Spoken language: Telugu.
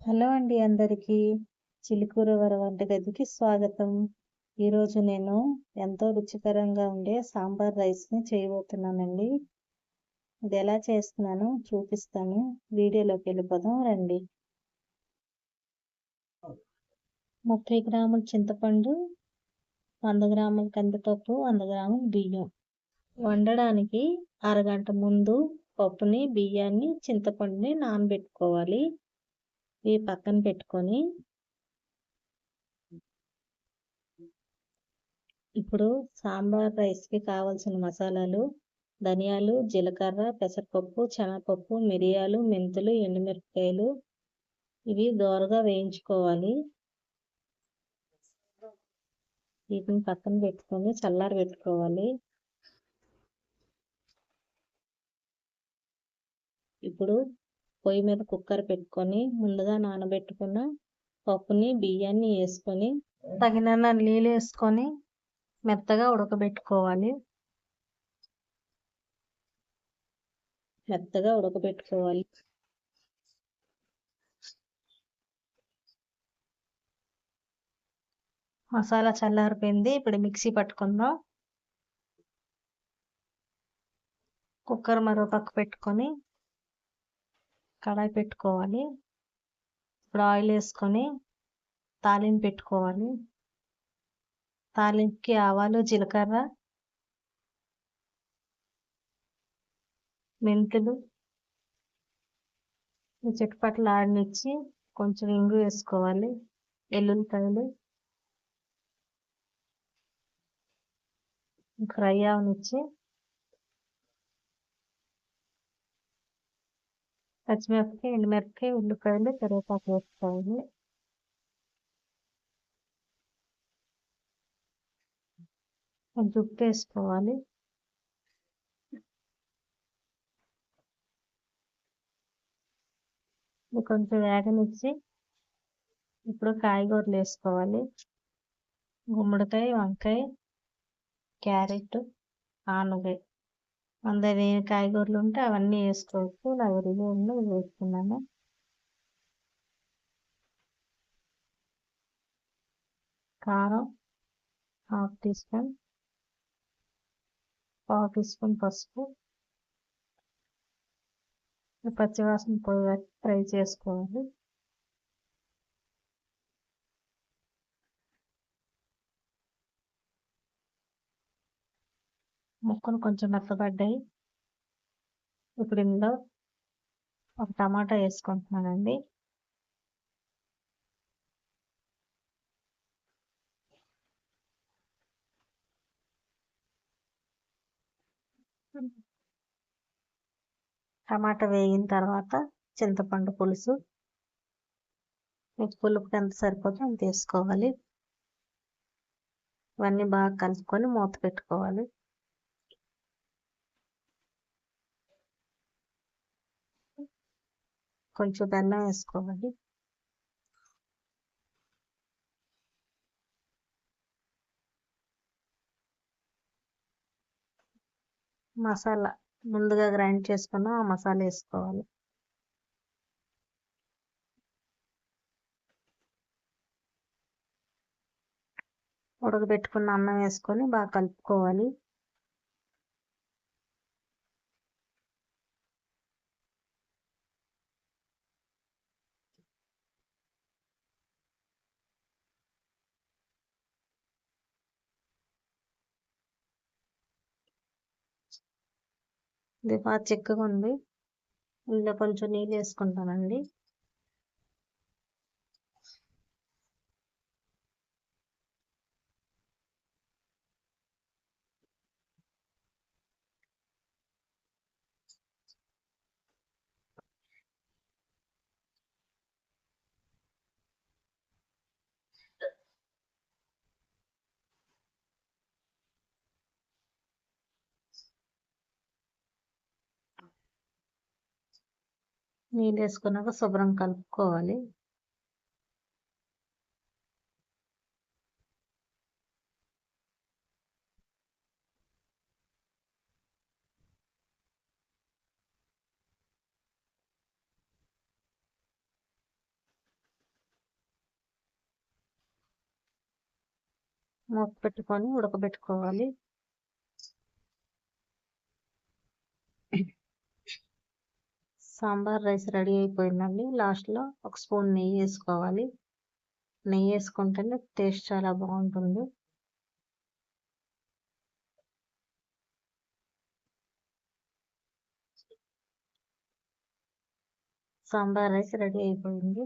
హలో అండి అందరికీ. చిలుకూర వర వంటగదికి స్వాగతం. ఈరోజు నేను ఎంతో రుచికరంగా ఉండే సాంబార్ రైస్ని చేయబోతున్నానండి. ఇది ఎలా చేస్తున్నానో చూపిస్తాను. వీడియోలోకి వెళ్ళిపోదాం రండి. ముప్పై గ్రాముల చింతపండు వంద గ్రాముల కందిపప్పు వంద గ్రాముల బియ్యం. వండడానికి అరగంట ముందు పప్పుని బియ్యాన్ని చింతపండుని నానబెట్టుకోవాలి. ఇవి పక్కన పెట్టుకొని ఇప్పుడు సాంబార్ రైస్కి కావాల్సిన మసాలాలు ధనియాలు జీలకర్ర పెసరపప్పు శనగపప్పు మిరియాలు మెంతులు ఎండుమిరపకాయలు ఇవి దోరగా వేయించుకోవాలి. వీటిని పక్కన పెట్టుకొని చల్లారి పెట్టుకోవాలి. ఇప్పుడు పొయ్యి మీద కుక్కర్ పెట్టుకొని ముందుగా నానబెట్టుకున్న పప్పుని బియ్యాన్ని వేసుకొని తగినన్న నీళ్ళు వేసుకొని మెత్తగా ఉడకబెట్టుకోవాలి. మెత్తగా ఉడకబెట్టుకోవాలి. మసాలా చల్లారిపోయింది. ఇప్పుడు మిక్సీ పట్టుకుందాం. కుక్కర్ మరో పక్క పెట్టుకొని కడాయి పెట్టుకోవాలి. ఇప్పుడు ఆయిల్ వేసుకొని తాలింపు పెట్టుకోవాలి. తాలింపుకి ఆవాలు జీలకర్ర మెంతులు చెట్టుపట్లు ఆడనిచ్చి కొంచెం ఇంగు వేసుకోవాలి. ఎల్లుల్లిపాయలు ఫ్రై అవనిచ్చి పచ్చిమిరపకాయ ఎండుమిరపకాయ ఉల్లిపాయలు కరివేపాకు వేసుకోవాలి కొంచెం ఉప్పు వేసుకోవాలి. కొంచెం వేగనిచ్చి ఇప్పుడు కాయగూరలు వేసుకోవాలి. గుమ్మడికాయ వంకాయ క్యారెట్ ఆనగాయ అందరి కాయగూరలు ఉంటే అవన్నీ వేసుకోవచ్చు. నా ఉల్లిగడ్డలు వేసుకున్నాను. కారం హాఫ్ టీ స్పూన్ పావు టీ స్పూన్ పసుపు పచ్చివాసన పోయి ఫ్రై చేసుకోవాలి. ముక్కలు కొంచెం మెత్తబడ్డాయి ఇప్పుడు ఇందులో ఒక టమాటా వేసుకుంటున్నానండి. టమాటా వేగిన తర్వాత చింతపండు పులుసు. మీకు పులుపుకి ఎంత సరిపోతుందో అంత వేసుకోవాలి. ఇవన్నీ బాగా కలుపుకొని మూత పెట్టుకోవాలి. కొంచెం బెల్లం వేసుకోవాలి. మసాలా ముందుగా గ్రైండ్ చేసుకున్న ఆ మసాలా వేసుకోవాలి. ఉడకబెట్టుకున్న అన్నం వేసుకొని బాగా కలుపుకోవాలి. ఇది బాగా చిక్కగా ఉంది ఇందులో కొంచెం నీళ్ళు వేసుకుంటానండి. నీళ్ళు వేసుకున్నాక శుభ్రం కలుపుకోవాలి. మూత పెట్టుకొని ఉడకబెట్టుకోవాలి. సాంబార్ రైస్ రెడీ అయిపోయిందండి. లాస్ట్లో ఒక స్పూన్ నెయ్యి వేసుకోవాలి. నెయ్యి వేసుకుంటేనే టేస్ట్ చాలా బాగుంటుంది. సాంబార్ రైస్ రెడీ అయిపోయింది.